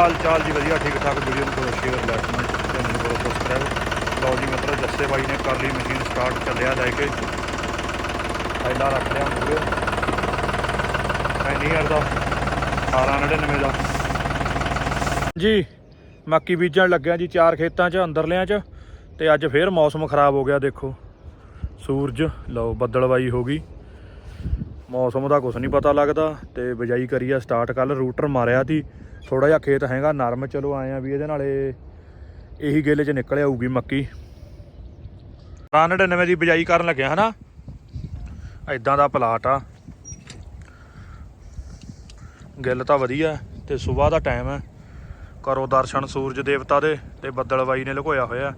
ਹਾਲ ਚਾਲ ਜੀ ਵਧੀਆ, ਠੀਕ ਠਾਕ, ਵੀਡੀਓ ਨੂੰ ਕਰੋ ਸ਼ੇਅਰ ਲਾਈਕ ਕਮੈਂਟ ਚੈਨਲ ਨੂੰ ਕਰੋ ਸਬਸਕ੍ਰਾਈਬ ਲਓ ਜੀ ਮਿੱਤਰੋ ਜੱਸੇ ਬਾਈ ਨੇ ਕਰ ਲਈ ਮਸ਼ੀਨ ਸਟਾਰਟ ਚੱਲਿਆ ਲੈ ਕੇ। ਪਹਿਲਾ ਰੱਖ ਲਿਆ ਮੂਰੇ ਐਨੀਅਰ ਦਾ 1899 ਦਾ। ਜੀ, ਮੱਕੀ ਬੀਜਣ ਲੱਗਿਆ ਜੀ ਚਾਰ ਖੇਤਾਂ 'ਚ, ਅੰਦਰਲਿਆਂ 'ਚ, ਤੇ ਅੱਜ ਫੇਰ ਮੌਸਮ ਖਰਾਬ ਹੋ ਗਿਆ, ਦੇਖੋ। ਸੂਰਜ, ਲਓ, ਬੱਦਲਵਾਈ ਹੋ ਗਈ। ਮੌਸਮ ਦਾ ਕੁਝ ਨਹੀਂ ਪਤਾ ਲੱਗਦਾ, ਤੇ ਬਿਜਾਈ ਕਰੀ ਆ ਸਟਾਰਟ ਕੱਲ ਰੂਟਰ ਮਾਰਿਆ ਤੀ ਥੋੜਾ ਜਿਹਾ ਖੇਤ ਹੈਗਾ, ਨਰਮ, ਚਲੋ ਆਏ ਆ ਵੀ ਇਹਦੇ ਨਾਲ ਇਹੀ ਗਿੱਲ 'ਚ ਨਿਕਲ ਆਊਗੀ ਮੱਕੀ। 99 ਦੀ ਬਿਜਾਈ ਕਰਨ ਲੱਗਿਆ ਹਨਾ? ਐਦਾਂ ਦਾ ਪਲਾਟ ਆ। ਗਿੱਲ ਤਾਂ ਵਧੀਆ ਤੇ ਸਵੇਰ ਦਾ ਟਾਈਮ ਹੈ। ਕਰੋ ਦਰਸ਼ਨ ਸੂਰਜ ਦੇਵਤਾ ਦੇ ਤੇ ਬੱਦਲਵਾਈ ਨੇ ਲੁਕੋਇਆ ਹੋਇਆ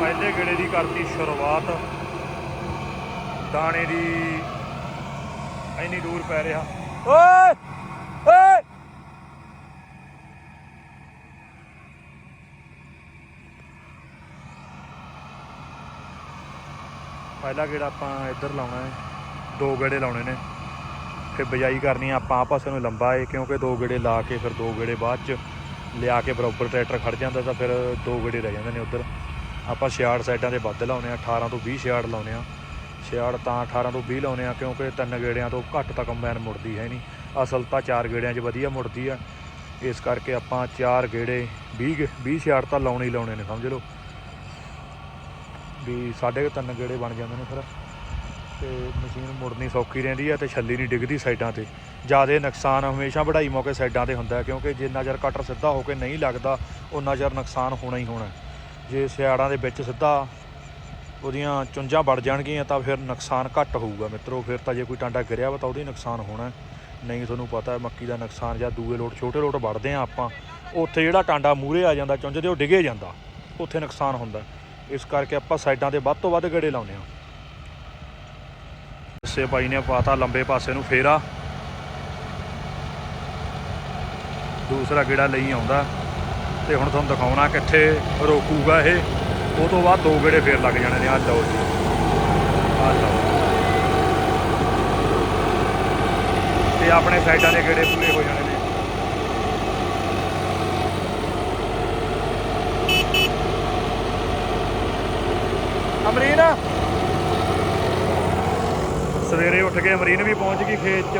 ਪਹਿਲੇ ਗੇੜੇ ਦੀ ਕਰਤੀ ਸ਼ੁਰੂਆਤ ਦਾਣੇ ਦੀ ਇੰਨੀ ਦੂਰ ਪੈ ਰਿਹਾ। ਓਏ ਓਏ। ਪਹਿਲਾ ਗੇੜਾ ਆਪਾਂ ਇੱਧਰ ਲਾਉਣਾ ਹੈ। ਦੋ ਗੇੜੇ ਲਾਉਣੇ ਨੇ। ਫਿਰ ਬਿਜਾਈ ਕਰਨੀ ਆਪਾਂ ਆਪਸ ਨੂੰ ਲੰਬਾ ਏ ਕਿਉਂਕਿ ਦੋ ਗੇੜੇ ਲਾ ਕੇ ਫਿਰ ਦੋ ਗੇੜੇ ਬਾਅਦ ਚ ਲਿਆ ਕੇ ਬਰੋਬਰ ਟਰੈਕਟਰ ਖੜ ਜਾਂਦਾ ਤਾਂ ਫਿਰ ਦੋ ਗੇੜੇ ਰਹਿ ਜਾਂਦੇ ਨੇ ਉੱਧਰ। ਆਪਾਂ ਛਿਆੜ ਸਾਈਡਾਂ ਦੇ ਵੱਧ ਲਾਉਨੇ ਆ 18 ਤੋਂ 20 ਛਿਆੜ ਲਾਉਨੇ ਆ। ਸਿਆੜ ਤਾਂ 18 ਤੋਂ 20 ਲਾਉਨੇ ਆ, ਕਿਉਂਕਿ ਤਿੰਨ ਗੇੜਿਆਂ ਤੋਂ ਘੱਟ ਤਾਂ ਕੰਬਾਈਨ ਮੁੜਦੀ ਹੈ ਨਹੀਂ। ਅਸਲ ਤਾਂ ਚਾਰ ਗੇੜਿਆਂ 'ਚ ਵਧੀਆ ਮੁੜਦੀ ਆ। ਇਸ ਕਰਕੇ ਆਪਾਂ ਚਾਰ ਗੇੜੇ 20 ਗੇ- 20 ਸਿਆੜ ਤਾਂ ਲਾਉਣੇ ਹੀ ਲਾਉਣੇ ਨੇ, ਸਮਝ ਲਓ। ਵੀ ਸਾਢੇ ਕੁ ਤਿੰਨ ਗੇੜੇ ਬਣ ਜਾਂਦੇ ਨੇ ਫਿਰ। ਤੇ ਮਸ਼ੀਨ ਮੁੜਨੀ ਸੌਖੀ ਰਹਿੰਦੀ ਆ ਤੇ ਛੱਲੀ ਨਹੀਂ ਡਿੱਗਦੀ ਸਾਈਡਾਂ ਤੇ। ਜ਼ਿਆਦਾ ਨੁਕਸਾਨ ਹਮੇਸ਼ਾ ਵਢਾਈ ਮੌਕੇ ਸਾਈਡਾਂ ਤੇ ਹੁੰਦਾ, ਕਿਉਂਕਿ ਜਿੰਨਾ ਚਿਰ ਕਟਰ ਸਿੱਧਾ ਹੋ ਕੇ ਨਹੀਂ ਲੱਗਦਾ ਉਨਾ ਚਿਰ ਨੁਕਸਾਨ ਹੋਣਾ ਹੀ ਹੋਣਾ। ਜੇ ਸਿਆੜਾਂ ਦੇ ਵਿੱਚ ਸਿੱਧਾ ਉਹਦੀਆਂ ਚੁੰਝਾਂ ਵੜ ਜਾਣਗੀਆਂ ਤਾਂ ਫਿਰ ਨੁਕਸਾਨ ਘੱਟ ਹੋਊਗਾ। ਮਿੱਤਰੋ, ਫਿਰ ਤਾਂ ਜੇ ਕੋਈ ਟਾਂਡਾ ਗਿਰਿਆ ਵਾ ਤਾਂ ਉਹਦੀ ਨੁਕਸਾਨ ਹੋਣਾ। ਨਹੀਂ ਤੁਹਾਨੂੰ ਪਤਾ ਹੈ ਮੱਕੀ ਦਾ ਨੁਕਸਾਨ ਜਾਂ ਦੂਏ ਲੋਟ, ਛੋਟੇ ਲੋਟ ਵੜਦੇ ਆ ਆਪਾਂ, ਉੱਥੇ ਜਿਹੜਾ ਟਾਂਡਾ ਮੂਰੇ ਆ ਜਾਂਦਾ, ਚੁੰਝ ਦੇ ਉਹ ਡਿੱਗੇ ਜਾਂਦਾ। ਉੱਥੇ ਨੁਕਸਾਨ ਹੁੰਦਾ। ਇਸ ਕਰਕੇ ਆਪਾਂ ਸਾਈਡਾਂ ਤੇ ਵੱਧ ਤੋਂ ਵੱਧ ਗੇੜੇ ਲਾਉਂਦੇ ਆ। ਸੇ ਭਾਈ ਨੇ ਪਾਤਾ ਲੰਬੇ ਪਾਸੇ ਨੂੰ ਫੇਰਾ। ਦੂਸਰਾ ਗੇੜਾ ਲਈ ਆਉਂਦਾ। ਤੇ ਹੁਣ ਤੁਹਾਨੂੰ ਦਿਖਾਉਣਾ ਕਿੱਥੇ ਰੋਕੂਗਾ ਇਹ। ਉਹ ਤੋਂ ਬਾਅਦ ਦੋ ਗੇੜੇ ਫੇਰ ਲੱਗ ਜਾਣੇ ਨੇ ਆ ਲਓ ਜੀ। ਆ ਲਓ। ਤੇ ਆਪਣੇ ਸਾਈਡਾਂ ਦੇ ਗੇੜੇ ਪੂਰੇ ਹੋ ਜਾਣੇ ਨੇ। ਅਮਰੀਨ! ਸਵੇਰੇ ਉੱਠ ਕੇ ਅਮਰੀਨ ਵੀ ਪਹੁੰਚ ਗਈ ਖੇਤ 'ਚ।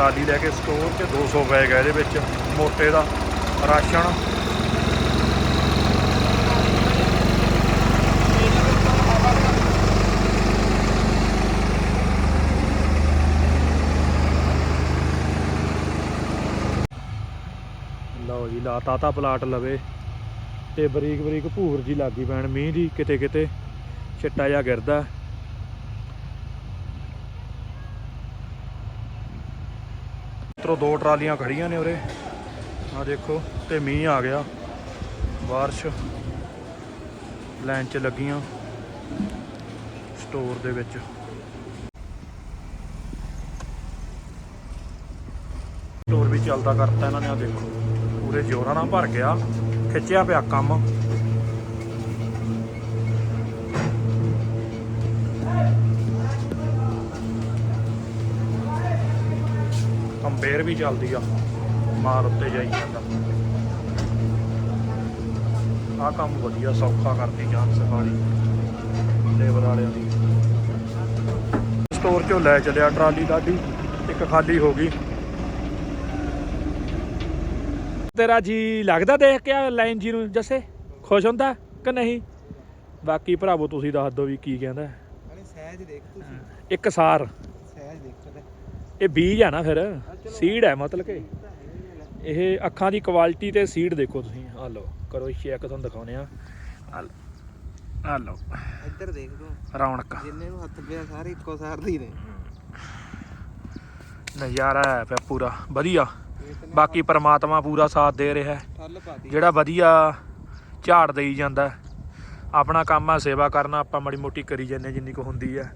ਟਰਾਲੀ ਲੈ ਕੇ ਸਟੋਰ 'ਚ 200 ਬੈਗ ਹੈ ਇਹਦੇ ਵਿੱਚ ਮੋਟੇ ਦਾ, ਰਾਸ਼ਨ। ਲਓ ਜੀ, ਲਾਤਾ ਤਾਂ ਪਲਾਟ ਲਵੇ। ਤੇ ਬਰੀਕ ਬਰੀਕ ਭੂਰ ਜੀ ਲੱਗੀ ਪੈਣ ਮੀਂਹ ਦੀ ਕਿਤੇ ਕਿਤੇ ਛਿੱਟਾ ਜਿਹਾ ਗਿਰਦਾ। ਮਿੱਤਰੋ ਦੋ ਟਰਾਲੀਆਂ ਖੜੀਆਂ ਨੇ ਉਰੇ। ਆ ਦੇਖੋ, ਤੇ ਮੀਂਹ ਆ ਗਿਆ। ਬਾਰਿਸ਼ ਲਾਈਨ 'ਚ ਲੱਗੀਆਂ ਸਟੋਰ ਦੇ ਵਿੱਚ। ਸਟੋਰ ਵੀ ਚੱਲਦਾ ਕਰਤਾ ਇਹਨਾਂ ਨੇ ਆ ਦੇਖੋ। ਪੂਰੇ ਜ਼ੋਰਾਂ ਨਾਲ ਭਰ ਗਿਆ। ਖਿੱਚਿਆ ਪਿਆ ਕੰਮ। ਕੰਬੇਰ ਵੀ ਚੱਲਦੀ ਆ ਮਾਲ ਉੱਤੇ ਜਾਈ ਜਾਂਦਾ। ਆ ਕੰਮ ਵਧੀਆ ਸੌਖਾ ਕਰਦੀ ਜਾਨ ਸਫਾਰੀ ਲੇਬਰ ਵਾਲਿਆਂ ਦੀ। ਸਟੋਰ ਚੋਂ ਲੈ ਚੱਲਿਆ ਟਰਾਲੀ ਦਾਡੀ ਇੱਕ ਖਾਲੀ ਹੋ ਗਈ। ਤੇਰਾ ਜੀ ਲੱਗਦਾ ਦੇਖ ਕੇ ਲਾਈਨ ਜੀ ਨੂੰ ਜੱਸੇ? ਖੁਸ਼ ਹੁੰਦਾ ਕਿ ਨਹੀਂ? ਬਾਕੀ ਭਰਾਵੋ ਤੁਸੀਂ ਦੱਸ ਦਿਓ ਵੀ ਕੀ ਕਹਿੰਦਾ। ਅਰੇ ਸਹਿਜ ਦੇਖ ਤੁਸੀਂ ਇੱਕ ਸਾਰ। ਸਹਿਜ ਦੇਖ ਕਦੇ ਇਹ ਬੀਜ ਆ ਨਾ ਫਿਰ ਸੀਡ ਹੈ ਮਤਲਬ ਕਿ। ਇਹ ਅੱਖਾਂ ਦੀ ਕੁਆਲਿਟੀ ਤੇ ਸੀਡ ਦੇਖੋ ਤੁਸੀਂ। ਆ ਲਓ ਕਰੋ ਚੈੱਕ ਤੁਹਾਨੂੰ ਦਿਖਾਉਨੇ ਆ ਆ ਲਓ ਇੱਧਰ ਦੇਖ ਤੂੰ ਰੌਣਕ। ਜਿੰਨੇ ਨੂੰ ਹੱਥ ਪਿਆ ਸਾਰੇ ਇੱਕੋ ਸਾਰ ਦੇ ਹੀ ਨੇ। ਨਜ਼ਾਰਾ ਹੈ ਪਿਆ ਪੂਰਾ ਵਧੀਆ। ਬਾਕੀ ਪ੍ਰਮਾਤਮਾ ਪੂਰਾ ਸਾਥ ਦੇ ਰਿਹਾ ਜਿਹੜਾ ਵਧੀਆ ਝਾੜ ਦੇਈ ਜਾਂਦਾ। ਆਪਣਾ ਕੰਮ ਆ ਸੇਵਾ ਕਰਨਾ ਆਪਾਂ ਮਾੜੀ ਮੋਟੀ ਕਰੀ ਜਾਂਦੇ ਜਿੰਨੀ ਕੁ ਹੁੰਦੀ ਹੈ।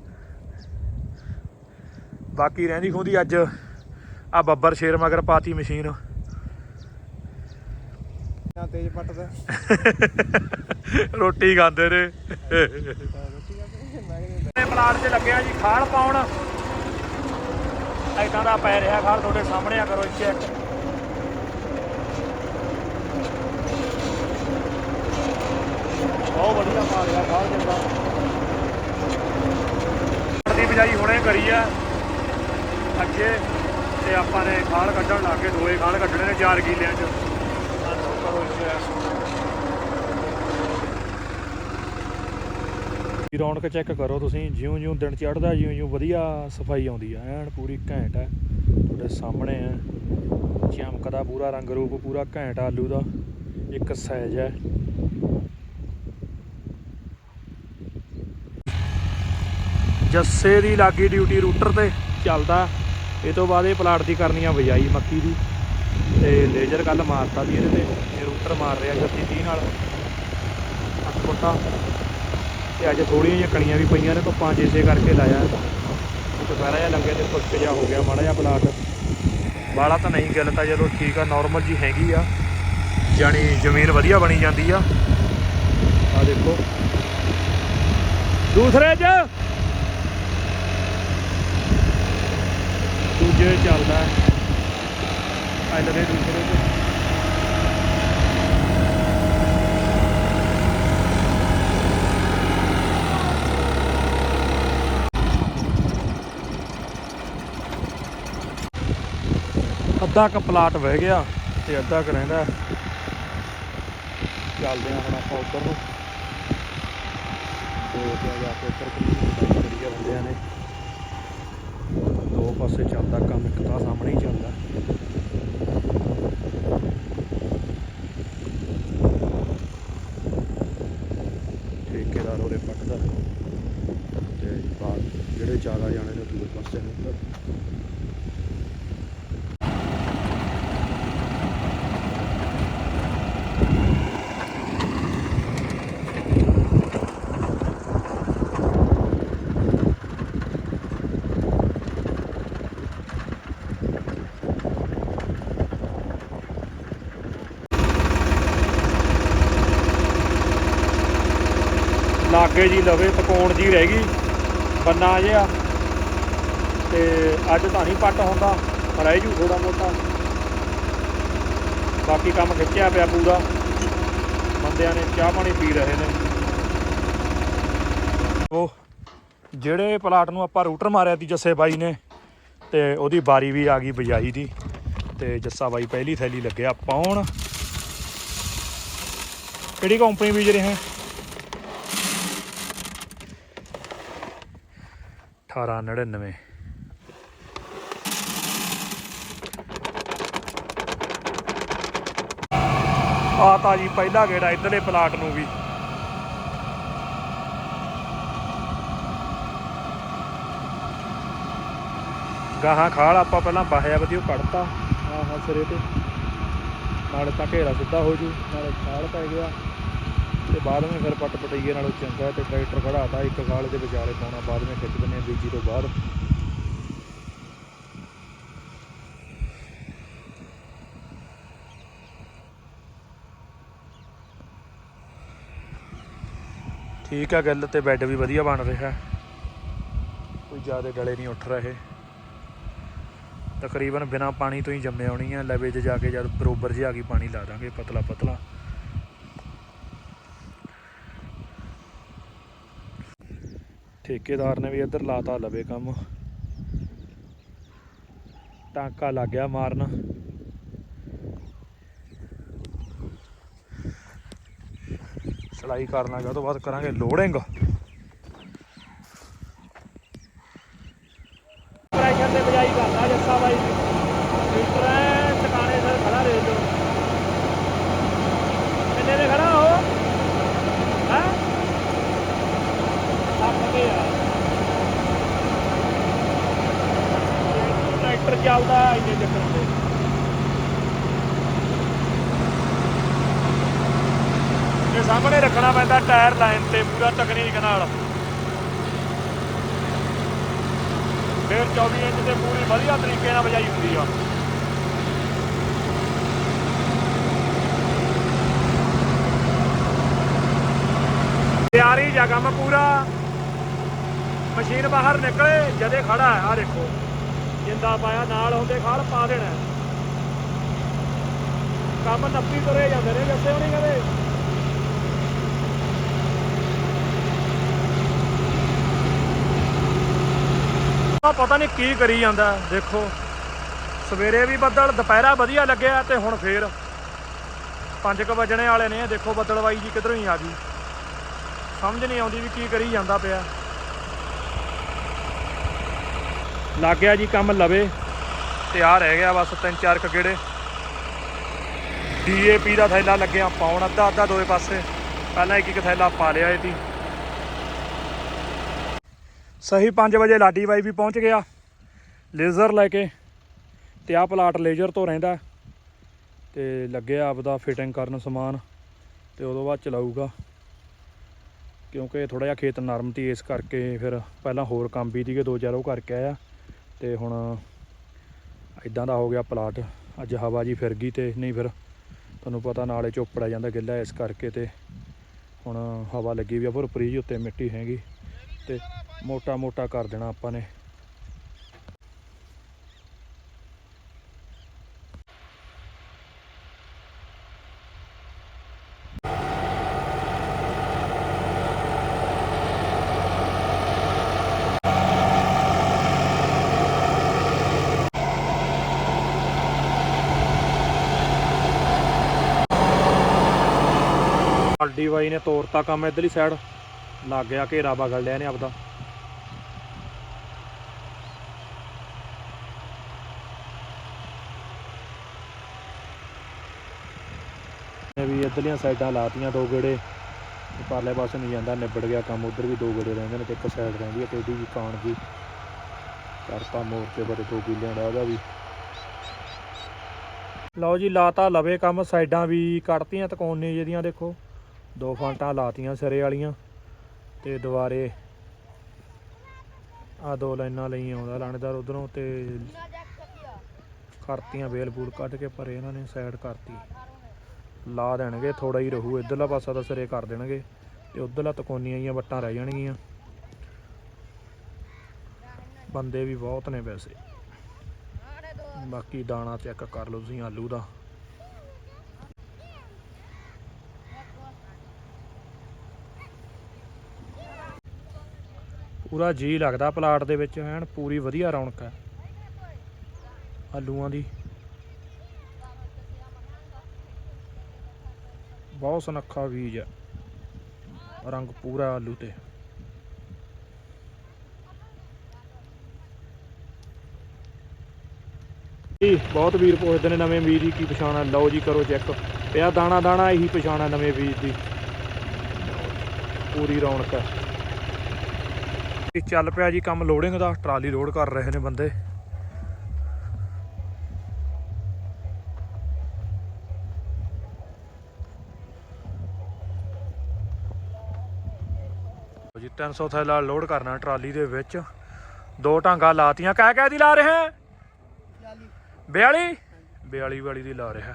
ਬਾਕੀ ਰਹਿੰਦੀ ਖੁੰਦੀ ਅੱਜ ਆ ਬੱਬਰ ਸ਼ੇਰ ਮਗਰ ਪਾਤੀ ਮਸ਼ੀਨ। ਤੇਜ਼ ਪੱਟਦਾ। ਰੋਟੀ ਖਾਂਦੇ ਨੇ। ਕਹਿੰਦਾ ਇਹ ਪਲਾਟ 'ਚ ਲੱਗਿਆ ਜੀ ਖਾਲ ਪਾਉਣ। ਐਦਾਂ ਦਾ ਪੈ ਰਿਹਾ ਖਾਲ ਤੁਹਾਡੇ ਸਾਹਮਣੇ ਆ ਕਰੋ ਚੈੱਕ ਬਹੁਤ ਵਧੀਆ ਪਾ ਰਿਹਾ ਖਾਲ ਜਿੰਦਾ ਦੀ ਬਜਾਈ ਹੁਣੇ ਕਰੀ ਆ। ਅੱਗੇ ਤੇ ਆਪਾਂ ਨੇ ਖਾਲ ਕੱਢਣ ਲੱਗ ਕੇ ਦੋਏ ਖਾਲ ਕੱਢਣੇ ਨੇ 4 ਕਿੱਲਿਆਂ 'ਚ। ਰੌਣਕ ਚੈੱਕ ਕਰੋ ਤੁਸੀਂ, ਜਿਉਂ ਜਿਉਂ ਦਿਨ ਚੜ੍ਹਦਾ, ਜਿਉਂ ਜਿਉਂ ਵਧੀਆ ਸਫ਼ਾਈ ਆਉਂਦੀ ਆ, ਐਨ ਪੂਰੀ ਘੈਂਟ ਹੈ ਤੁਹਾਡੇ ਸਾਹਮਣੇ ਹੈ ਚਮਕਦਾ ਪੂਰਾ ਰੰਗ ਰੂਪ, ਪੂਰਾ ਘੈਂਟ ਆਲੂ ਦਾ, ਇੱਕ ਸਾਈਜ਼ ਹੈ ਜੱਸੇ ਦੀ ਲਾਗੀ ਡਿਊਟੀ ਰੂਟਰ ਤੇ ਚੱਲਦਾ। ਇਹ ਤੋਂ ਬਾਅਦ ਇਹ ਪਲਾਟ ਦੀ ਕਰਨੀ ਆ ਬਜਾਈ ਮੱਕੀ ਦੀ। ਤੇ ਲੇਜ਼ਰ ਕੱਲ ਮਾਰਤਾ ਦੀ ਇਹਦੇ ਤੇ। ਇਹ ਰੂਟਰ ਮਾਰ ਰਿਹਾ 36 30 ਨਾਲ। 8 ਫੁੱਟਾ। ਤੇ ਅੱਜ ਥੋੜੀਆਂ ਜਿਹੀਆਂ ਕਣੀਆਂ ਵੀ ਪਈਆਂ ਨੇ, ਧੁੱਪਾਂ 'ਚ ਇਸੇ ਕਰਕੇ ਲਾਇਆ। ਦੁਪਹਿਰਾ ਜਿਹਾ ਲੱਗਿਆ ਤੇ ਫੁੱਟ ਜਿਹਾ ਹੋ ਗਿਆ, ਮਾੜਾ ਜਿਹਾ ਪਲਾਟ। ਬਾਲਾ ਤਾਂ ਨਹੀਂ ਗੱਲ ਤਾਂ ਜਦੋਂ ਠੀਕ ਆ ਨਾਰਮਲ ਜੀ ਹੈਗੀ ਆ। ਜਾਣੀ ਜ਼ਮੀਨ ਵਧੀਆ ਬਣੀ ਜਾਂਦੀ ਆ। ਆ ਦੇਖੋ। ਦੂਸਰੇ 'ਚ ਦੂਜੇ ਚੱਲਦਾ ਐਲ ਦੇ ਦੂਸਰੇ 'ਚ ਅੱਧਾ ਕ ਪਲਾਟ ਵਹਿ ਗਿਆ ਤੇ ਅੱਧਾ ਕ ਰਹਿੰਦਾ ਚੱਲਦੇ ਆ ਹੁਣ ਆਪਾਂ ਉੱਧਰ ਨੂੰ। ਤੇ ਜਾ ਕੇ ਉੱਧਰ ਕਰੀ ਬੰਦਿਆਂ ਨੇ। ਦੋ ਪਾਸੇ ਚੱਲਦਾ, ਕੰਮ ਇੱਕ ਤਾਂ ਸਾਹਮਣੇ ਹੀ ਚੱਲਦਾ। ਠੇਕੇਦਾਰ ਉਹਦੇ ਪੱਟਦਾ ਤੇ ਬਾਹਰ ਜਿਹੜੇ ਜ਼ਿਆਦਾ ਜਾਣੇ ਨੇ ਦੂਜੇ ਪਾਸੇ ਨੂੰ। ਅੱਗੇ ਜੀ ਲਵੇ ਤਕੋਣ ਜੀ ਰਹਿ ਗਈ, ਬੰਨਾ ਜਿਹਾ। ਤੇ ਅੱਜ ਤਾਂ ਨਹੀਂ ਪੱਟ ਹੁੰਦਾ ਰਹਿ ਜੂ ਥੋੜਾ ਮੋਟਾ। ਬਾਕੀ ਕੰਮ ਖਿੱਚਿਆ ਪਿਆ ਪੂਰਾ। ਬੰਦਿਆਂ ਨੇ ਚਾਹ ਪਾਣੀ ਪੀ ਰਹੇ ਨੇ। ਉਹ ਜਿਹੜੇ ਪਲਾਟ ਨੂੰ ਆਪਾਂ ਰੂਟਰ ਮਾਰਿਆ ਸੀ ਜੱਸੇ ਬਾਈ ਨੇ, ਤੇ ਉਹਦੀ ਬਾਰੀ ਵੀ ਆ ਗਈ ਬਜਾਈ ਦੀ। ਤੇ ਜੱਸਾ ਬਾਈ ਪਹਿਲੀ ਥੈਲੀ ਲੱਗਿਆ ਪਾਉਣ। ਕਿਹੜੀ ਕੰਪਨੀ ਬੀਜ ਰਹੇ? ਹੈ 1899 ਆ ਜੀ ਪਹਿਲਾ ਗੇੜਾ ਇਧਰਲੇ ਪਲਾਟ ਨੂੰ ਵੀ। ਗਾਹਾਂ ਖਾਲ ਆਪਾਂ ਪਹਿਲਾਂ ਬਾਹਿਆ ਵਧੀਆ ਕੱਢਤਾ। ਆਹ ਸਿਰੇ ਤੇ। ਨਾਲੇ ਤਾਂ ਘੇਰਾ ਸਿੱਧਾ ਹੋ ਜੂ, ਨਾਲੇ ਖਾਲ ਪੈ ਗਿਆ। ਤੇ ਬਾਅਦ ਵਿੱਚ ਫਿਰ ਪੱਟ ਪਟਈਏ ਨਾਲੋਂ ਚੰਗਾ ਤੇ ਟਰੈਕਟਰ ਖੜਾਤਾ ਇੱਕ ਗਾਲ ਦੇ ਵਿਚਾਲੇ ਪਾਉਣਾ, ਬਾਅਦ ਵਿੱਚ ਖਿੱਚ ਦਿੰਦੇ ਆ ਬੀਜੀ ਤੋਂ ਬਾਅਦ। ਠੀਕ ਆ ਗੱਲ ਤੇ ਬੈੱਡ ਵੀ ਵਧੀਆ ਬਣ ਰਿਹਾ। ਕੋਈ ਜ਼ਿਆਦਾ ਡਲੇ ਨਹੀਂ ਉੱਠ ਰਹੇ। ਤਕਰੀਬਨ ਬਿਨਾ ਪਾਣੀ ਤੋਂ ਹੀ ਜੰਮੇ ਆਉਣੀ ਆ, ਲਵੇ 'ਚ ਜਾ ਕੇ ਜਦ ਬਰੋਬਰ ਜਿਹਾ ਆ ਗਈ, ਪਾਣੀ ਲਾ ਦਾਂਗੇ ਪਤਲਾ ਪਤਲਾ ਠੇਕੇਦਾਰ ਨੇ ਵੀ ਇੱਧਰ ਲਾਤਾ ਲਵੇ ਕੰਮ। ਟਾਂਕਾ ਲੱਗ ਗਿਆ ਮਾਰਨ। ਸਲਾਈ ਕਰਨ ਲੱਗਾ ਤੋਂ ਬਾਅਦ ਕਰਾਂਗੇ ਲੋਡਿੰਗ ਪ੍ਰੈਸ਼ਰ ਤੇ ਬਜਾਈ ਕਰਦਾ ਜੱਸਾ ਬਾਈ। ਮੀਟਰ ਐ ਟਿਕਾਣੇ ਸਰ ਖੜਾ ਦੇ ਦੋ ਕਿੰਨੇ ਦੇ ਖੜਾ ਹੋ ਹੈ ਸੱਤ ਤੇ ਆ। ਟਰੈਕਟਰ 'ਚ ਸਾਹਮਣੇ ਰੱਖਣਾ ਪੈਂਦਾ ਟਾਇਰ ਲਾਈਨ ਤੇ, ਪੂਰਾ ਤਕਨੀਕ ਨਾਲ। ਫਿਰ 24 ਇੰਚ ਤੇ ਪੂਰੀ ਵਧੀਆ ਤਰੀਕੇ ਨਾਲ ਵਜਾਈ ਹੁੰਦੀ ਆ। ਤਿਆਰੀ ਜਾਂ ਪੂਰਾ। ਮਸ਼ੀਨ ਬਾਹਰ ਨਿਕਲੇ, ਜਦੇ ਖੜਾ ਹੈ ਆ ਦੇਖੋ। ਜਿੰਦਾ ਪਾਇਆ, ਨਾਲ ਹੁੰਦੇ ਖਾਲ ਪਾ ਦੇਣਾ। ਕੰਮ ਨੱਪੀ ਤੁਰੇ ਜਾਂਦੇ ਨੇ ਜੱਸੇ ਹੋਣੀ ਕਦੇ ਪਤਾ ਨਹੀਂ ਕੀ ਕਰੀ ਜਾਂਦਾ, ਦੇਖੋ। ਸਵੇਰੇ ਵੀ ਬੱਦਲ, ਦੁਪਹਿਰਾ ਵਧੀਆ ਲੱਗਿਆ ਤੇ ਹੁਣ ਫੇਰ 5:00 ਵਜਣੇ ਵਾਲੇ ਨੇ, ਦੇਖੋ ਬੱਦਲਵਾਈ ਜੀ ਕਿਧਰੋਂ ਹੀ ਆ ਗਈ। ਸਮਝ ਨਹੀਂ ਆਉਂਦੀ ਵੀ ਕੀ ਕਰੀ ਜਾਂਦਾ ਪਿਆ। ਲੱਗ ਗਿਆ ਜੀ ਕੰਮ ਲਵੇ। ਤੇ ਆ ਰਹਿ ਗਿਆ ਬਸ ਤਿੰਨ ਚਾਰ ਕੁ ਗੇੜੇ। ਡੀਏਪੀ ਦਾ ਥੈਲਾ ਲੱਗਿਆ ਪਾਉਣ, ਅੱਧਾ ਅੱਧਾ ਦੋਵੇਂ ਪਾਸੇ। ਪਹਿਲਾਂ ਇੱਕ ਇੱਕ ਥੈਲਾ ਪਾ ਲਿਆ ਇਹ ਤੀ ਸਹੀ 5 ਵਜੇ ਲਾਡੀ ਬਾਈ ਵੀ ਪਹੁੰਚ ਗਿਆ। ਲੇਜ਼ਰ ਲੈ ਕੇ ਤੇ ਆ ਪਲਾਟ ਲੇਜ਼ਰ ਤੋਂ ਰਹਿੰਦਾ। ਤੇ ਲੱਗਿਆ ਆਪਦਾ ਫਿਟਿੰਗ ਕਰਨ ਸਮਾਨ ਤੇ ਉਦੋਂ ਬਾਅਦ ਚਲਾਊਗਾ। ਕਿਉਂਕਿ ਥੋੜਾ ਜਿਹਾ ਖੇਤ ਨਰਮ ਤੀ ਇਸ ਕਰਕੇ ਫਿਰ ਪਹਿਲਾਂ ਹੋਰ ਕੰਮ ਵੀ ਸੀਗੇ, ਦੋ ਚਾਰ ਉਹ ਕਰਕੇ ਆਇਆ। ਤੇ ਹੁਣ ਇਦਾਂ ਦਾ ਹੋ ਗਿਆ ਪਲਾਟ। ਅੱਜ ਹਵਾ ਜੀ ਫਿਰ ਗਈ ਤੇ ਨਹੀਂ ਫਿਰ ਤੁਹਾਨੂੰ ਪਤਾ ਨਾਲੇ ਚੋਪੜਾ ਜਾਂਦਾ ਗਿੱਲਾ ਇਸ ਕਰਕੇ ਤੇ ਹੁਣ ਹਵਾ ਲੱਗੀ ਵੀ ਆ, ਪਰ ਪ੍ਰੀਜ ਉੱਤੇ ਮਿੱਟੀ ਹੈਗੀ ਤੇ ਮੋਟਾ ਮੋਟਾ ਕਰ ਦੇਣਾ ਆਪਾਂ ਨੇ। ਬਾਈ ਨੇ ਤੋਰਤਾ ਕੰਮ ਇਧਰਲੀ ਸਾਈਡ ਲੱਗ ਗਿਆ ਘੇਰਾ ਬਗਲ ਲਿਆ ਨੇ ਆਪਦਾ। ਵੀ ਇਧਰਲੀਆਂ ਸਾਈਡਾਂ ਲਾਤੀਆਂ ਦੋ ਗੇੜੇ। ਪਰਲੇ ਪਾਸੇ ਨਹੀਂ ਜਾਂਦਾ, ਨਿਬੜ ਗਿਆ ਕੰਮ। ਉਧਰ ਵੀ ਦੋ ਗੇੜੇ ਰਹਿੰਦੇ ਨੇ, ਤੇ ਇੱਕ ਸਾਈਡ ਰਹਿੰਦੀ ਹੈ ਤੇ ਵੀ ਕਾਣ ਦੀ ਕਰਤਾ ਮੋਰਚੇ ਬੜੇ ਦੋ ਕਿੱਲਿਆਂ ਦਾ, ਉਹਦਾ ਵੀ। ਲਓ ਜੀ, ਲਾਤਾ ਲਵੇ ਕੰਮ, ਸਾਈਡਾਂ ਵੀ ਕੱਟਤੀਆਂ ਤਕੋਨੇ ਜਿਹਦੀਆਂ, ਦੇਖੋ। ਦੋ ਫਾਂਟਾਂ ਲਾਤੀਆਂ ਸਿਰੇ ਵਾਲੀਆਂ ਤੇ ਦੁਬਾਰੇ ਆ ਦੋ ਲਾਈਨਾਂ ਲਈ ਆਉਂਦਾ ਲਾਣੇਦਾਰ ਉਧਰੋਂ ਤੇ ਕਰਤੀਆਂ ਵੇਲ ਬੂਲ ਕੱਢ ਕੇ ਪਰ ਇਹਨਾਂ ਨੇ ਸਾਈਡ ਕਰਤੀ। ਲਾ ਦੇਣਗੇ ਥੋੜਾ ਹੀ ਰਹੂ, ਇਧਰਲਾ ਪਾਸਾ ਤਾਂ ਸਿਰੇ ਕਰ ਦੇਣਗੇ ਤੇ ਉਧਰਲਾ ਤਕੋਨੀਆਂ ਜੀਆਂ ਵੱਟਾਂ ਰਹਿ ਜਾਣਗੀਆਂ। ਬੰਦੇ ਵੀ ਬਹੁਤ ਨੇ ਵੈਸੇ। ਬਾਕੀ ਦਾਣਾ ਚੈੱਕ ਕਰ ਲਓ ਤੁਸੀਂ ਆਲੂ ਦਾ। ਪੂਰਾ ਜੀ ਲੱਗਦਾ ਪਲਾਟ ਦੇ ਵਿੱਚ, ਐਨ ਪੂਰੀ ਵਧੀਆ ਰੌਣਕ ਹੈ। ਆਲੂਆਂ ਦੀ। ਬਹੁਤ ਸੁਨੱਖਾ ਬੀਜ ਹੈ। ਰੰਗ ਪੂਰਾ ਆਲੂ ਤੇ। ਜੀ, ਬਹੁਤ ਵੀਰ ਪੁੱਛਦੇ ਨੇ ਨਵੇਂ ਬੀਜ ਦੀ ਕੀ ਪਛਾਣ ਹੈ। ਲਓ ਜੀ, ਕਰੋ ਚੈੱਕ ਪਿਆ ਦਾਣਾ ਦਾਣਾ ਇਹੀ ਪਛਾਣ ਹੈ ਨਵੇਂ ਬੀਜ ਦੀ। ਪੂਰੀ ਰੌਣਕ ਹੈ। ਇਹ ਚੱਲ ਪਿਆ ਜੀ ਕੰਮ ਲੋਡਿੰਗ ਦਾ, ਟਰਾਲੀ ਲੋਡ ਕਰ ਰਹੇ ਨੇ ਬੰਦੇ। ਜੀ 300 ਥੈਲਾ ਲੋਡ ਕਰਨਾ ਟਰਾਲੀ ਦੇ ਵਿੱਚ। ਦੋ ਟਾਂਗਾ ਲਾਤੀਆਂ। ਕਹਿ ਕਹਿ ਦੀ ਲਾ ਰਹੇ ਹੈ? 42 42 ਵਾਲੀ ਦੀ ਲਾ ਰਿਹਾ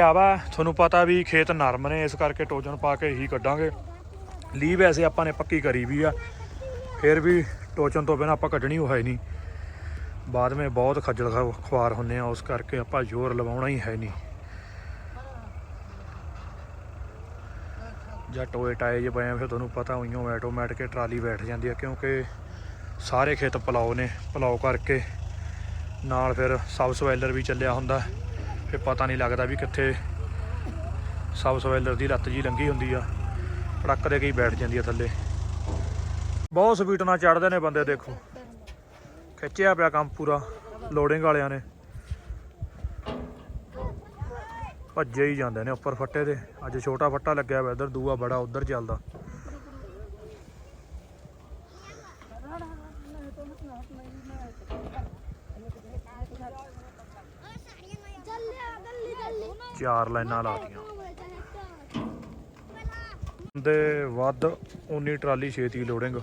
ਕਿਆ ਵਾ? ਤੁਹਾਨੂੰ ਪਤਾ ਵੀ ਖੇਤ ਨਰਮ ਨੇ, ਇਸ ਕਰਕੇ ਟੋਜਨ ਪਾ ਕੇ ਹੀ ਕੱਢਾਂਗੇ। ਲੀ ਵੈਸੇ ਆਪਾਂ ਨੇ ਪੱਕੀ ਕਰੀ ਵੀ ਆ। ਫਿਰ ਵੀ ਟੋਚਨ ਤੋਂ ਬਿਨਾਂ ਆਪਾਂ ਕੱਢਣੀ ਹੋਇਆ ਹੀ ਨਹੀਂ। ਬਾਅਦ ਵਿੱਚ ਬਹੁਤ ਖੱਜਲ ਖ- ਖੁਆਰ ਹੁੰਨੇ ਆ, ਉਸ ਕਰਕੇ ਆਪਾਂ ਜ਼ੋਰ ਲਵਾਉਣਾ ਹੀ ਹੈ ਨਹੀਂ। ਜਾਂ ਟੋਏ ਟਾਏ ਜੇ ਪਏ ਫਿਰ ਤੁਹਾਨੂੰ ਪਤਾ ਉਈਓ ਆਟੋਮੈਟਿਕ ਟਰਾਲੀ ਬੈਠ ਜਾਂਦੀ ਆ, ਕਿਉਂਕਿ ਸਾਰੇ ਖੇਤ ਪਲਾਓ ਨੇ, ਪਲਾਓ ਕਰਕੇ। ਨਾਲ ਫਿਰ ਸਬ ਸਵੈਲਰ ਵੀ ਚੱਲਿਆ ਹੁੰਦਾ। ਫਿਰ ਪਤਾ ਨਹੀਂ ਲੱਗਦਾ ਵੀ ਕਿੱਥੇ ਸਬ ਸਵੈਲਰ ਦੀ ਲੱਤ ਜੀ ਲੰਗੀ ਹੁੰਦੀ ਆ। ਟਰੱਕ ਦੇ ਕਈ ਬੈਠ ਜਾਂਦੀ ਆ ਥੱਲੇ। ਬਹੁਤ ਸਪੀਡ ਨਾਲ ਚੜਦੇ ਨੇ ਬੰਦੇ, ਦੇਖੋ। ਖਿੱਚਿਆ ਪਿਆ ਕੰਮ ਪੂਰਾ ਲੋਡਿੰਗ ਵਾਲਿਆਂ ਨੇ। ਭੱਜੇ ਹੀ ਜਾਂਦੇ ਨੇ ਉੱਪਰ ਫੱਟੇ ਤੇ। ਅੱਜ ਛੋਟਾ ਫੱਟਾ ਲੱਗਿਆ ਹੋਇਆ ਇੱਧਰ, ਦੂਆ ਬੜਾ, ਉੱਧਰ ਚੱਲਦਾ। ਚਾਰ ਲਾਈਨਾਂ ਲਾਤੀਆਂ। ਦੇ ਵੱਧ ਉਨੀ ਟਰਾਲੀ ਛੇਤੀ ਲੋਡਿੰਗ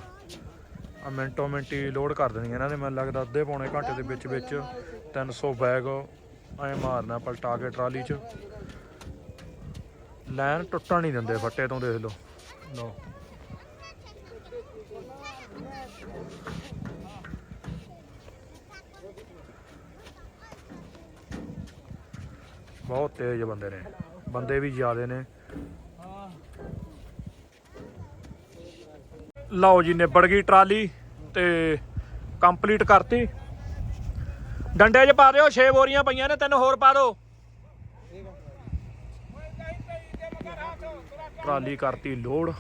ਆ ਮਿੰਟੋ ਮਿੰਟੀ ਲੋਡ ਕਰ ਦੇਣੀ ਇਹਨਾਂ ਨੇ, ਮੈਨੂੰ ਲੱਗਦਾ ਅੱਧੇ ਪੌਣੇ ਘੰਟੇ ਦੇ ਵਿੱਚ ਵਿੱਚ 300 ਬੈਗ ਐ ਮਾਰਨਾ ਪਲਟਾ ਕੇ ਟਰਾਲੀ 'ਚ। ਲਾਈਨ ਟੁੱਟਣ ਨਹੀਂ ਦਿੰਦੇ ਫੱਟੇ ਤੋਂ ਦੇਖ ਲਓ। ਲਓ। ਬਹੁਤ ਤੇਜ਼ ਬੰਦੇ ਨੇ। ਬੰਦੇ ਵੀ ਜ਼ਿਆਦੇ ਨੇ। ਲਓ ਜੀ, ਨਿਬੜ ਗਈ ਟਰਾਲੀ ਤੇ ਕੰਪਲੀਟ ਕਰਤੀ। ਡੰਡੇ 'ਚ ਪਾ ਦਿਓ 6 ਬੋਰੀਆਂ ਪਈਆਂ ਨੇ, ਤਿੰਨ ਹੋਰ ਪਾ ਦਿਓ। ਟਰਾਲੀ ਕਰਤੀ ਲੋਡ।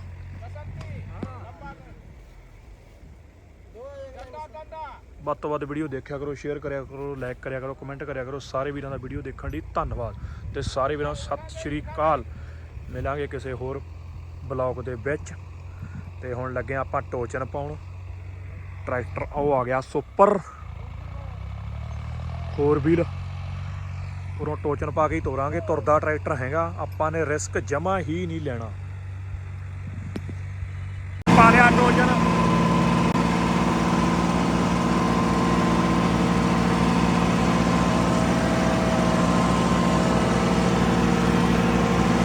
ਵੱਧ ਤੋਂ ਵੱਧ ਵੀਡੀਓ ਦੇਖਿਆ ਕਰੋ ਸ਼ੇਅਰ ਕਰਿਆ ਕਰੋ ਲਾਈਕ ਕਰਿਆ ਕਰੋ ਕਮੈਂਟ ਕਰਿਆ ਕਰੋ। ਸਾਰੇ ਵੀਰਾਂ ਦਾ ਵੀਡੀਓ ਦੇਖਣ ਲਈ ਧੰਨਵਾਦ। ਤੇ ਸਾਰੇ ਵੀਰਾਂ ਨੂੰ ਸਤਿ ਸ਼੍ਰੀ ਅਕਾਲ। ਮਿਲਾਂਗੇ ਕਿਸੇ ਹੋਰ ਬਲੌਗ ਦੇ ਵਿੱਚ। ਤੇ ਹੁਣ ਲੱਗੇ ਹਾਂ ਆਪਾਂ ਟੋਚਨ ਪਾਉਣ। ਟਰੈਕਟਰ ਉਹ ਆ ਗਿਆ ਸੁਪਰ। ਫੋਰ ਵੀਲ ਉਰੋਂ ਟੋਚਨ ਪਾ ਕੇ ਹੀ ਤੋਰਾਂਗੇ। ਤੁਰਦਾ ਟਰੈਕਟਰ ਹੈਗਾ, ਆਪਾਂ ਨੇ ਰਿਸਕ ਜਮਾ ਹੀ ਨਹੀਂ ਲੈਣਾ। ਪਾ ਲਿਆ ਟੋਚਨ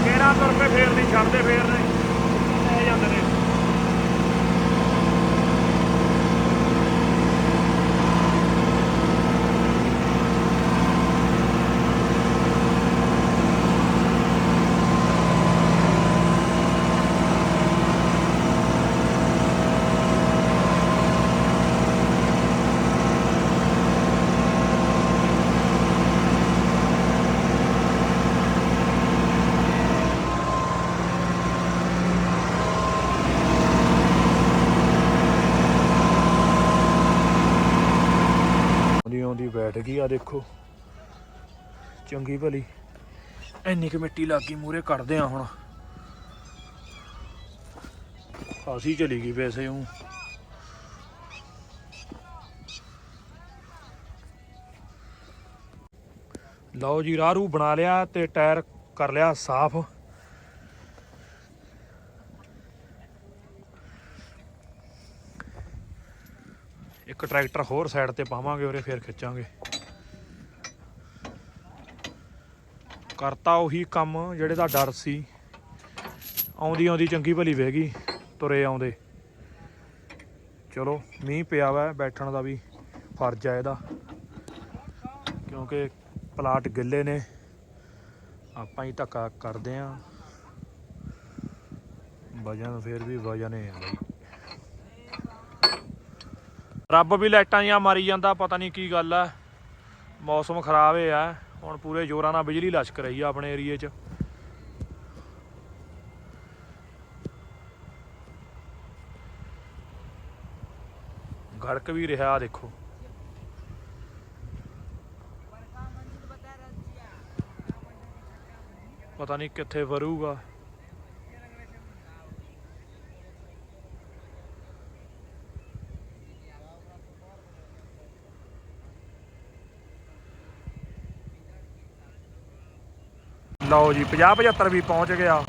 ਕਿਹੜਾ ਤੁਰ ਪਏ ਫੇਰ ਨਹੀਂ ਛੱਡਦੇ ਫੇਰ ਨਹੀਂ ਲੈ ਜਾਂਦੇ ਨੇ ਆਉਂਦੀ ਆਉਂਦੀ ਬੈਠ ਗਈ ਆ ਦੇਖੋ। ਚੰਗੀ ਭਲੀ। ਇੰਨੀ ਕੁ ਮਿੱਟੀ ਲੱਗ ਗਈ ਮੂਰੇ ਕੱਢਦੇ ਆ ਹੁਣ। ਖਾਸੀ ਚਲੀ ਗਈ ਵੈਸੇ ਹੂੰ ਲਓ ਜੀ ਰਾਰੂ ਬਣਾ ਲਿਆ ਤੇ ਟਾਇਰ ਕਰ ਲਿਆ ਸਾਫ਼। ਇੱਕ ਟਰੈਕਟਰ ਹੋਰ ਸਾਈਡ ਤੇ ਪਾਵਾਂਗੇ, ਉਰੇ ਫੇਰ ਖਿੱਚਾਂਗੇ। ਕਰਤਾ ਉਹੀ ਕੰਮ ਜਿਹੜੇ ਦਾ ਡਰ ਸੀ। ਆਉਂਦੀ ਆਉਂਦੀ ਚੰਗੀ ਭਲੀ ਵਹਿ ਗਈ, ਤੁਰੇ ਆਉਂਦੇ। ਚਲੋ, ਮੀਂਹ ਪਿਆ ਵਾ, ਬੈਠਣ ਦਾ ਵੀ ਫਰਜ਼ ਆ ਇਹਦਾ। ਕਿਉਂਕਿ ਪਲਾਟ ਗਿੱਲੇ ਨੇ, ਆਪਾਂ ਹੀ ਧੱਕਾ ਕਰਦੇ ਆਂ। ਵਜਨ ਫੇਰ ਵੀ ਵਜਨ ਹੀ ਆ ਰੱਬ ਵੀ ਲਾਈਟਾਂ ਜਾਂ ਮਾਰੀ ਜਾਂਦਾ, ਪਤਾ ਨਹੀਂ ਕੀ ਗੱਲ ਆ। ਮੌਸਮ ਖਰਾਬ ਹੈ ਆ। ਹੁਣ ਪੂਰੇ ਜ਼ੋਰਾਂ ਨਾਲ ਬਿਜਲੀ ਲਸ਼ਕ ਰਹੀ ਆ ਆਪਣੇ ਏਰੀਏ 'ਚ। ਗੜਕ ਵੀ ਰਿਹਾ ਦੇਖੋ। ਪਤਾ ਨਹੀਂ ਕਿੱਥੇ ਵਰੂਗਾ। ਲਓ ਜੀ 50 75 ਵੀ ਪਹੁੰਚ ਗਿਆ।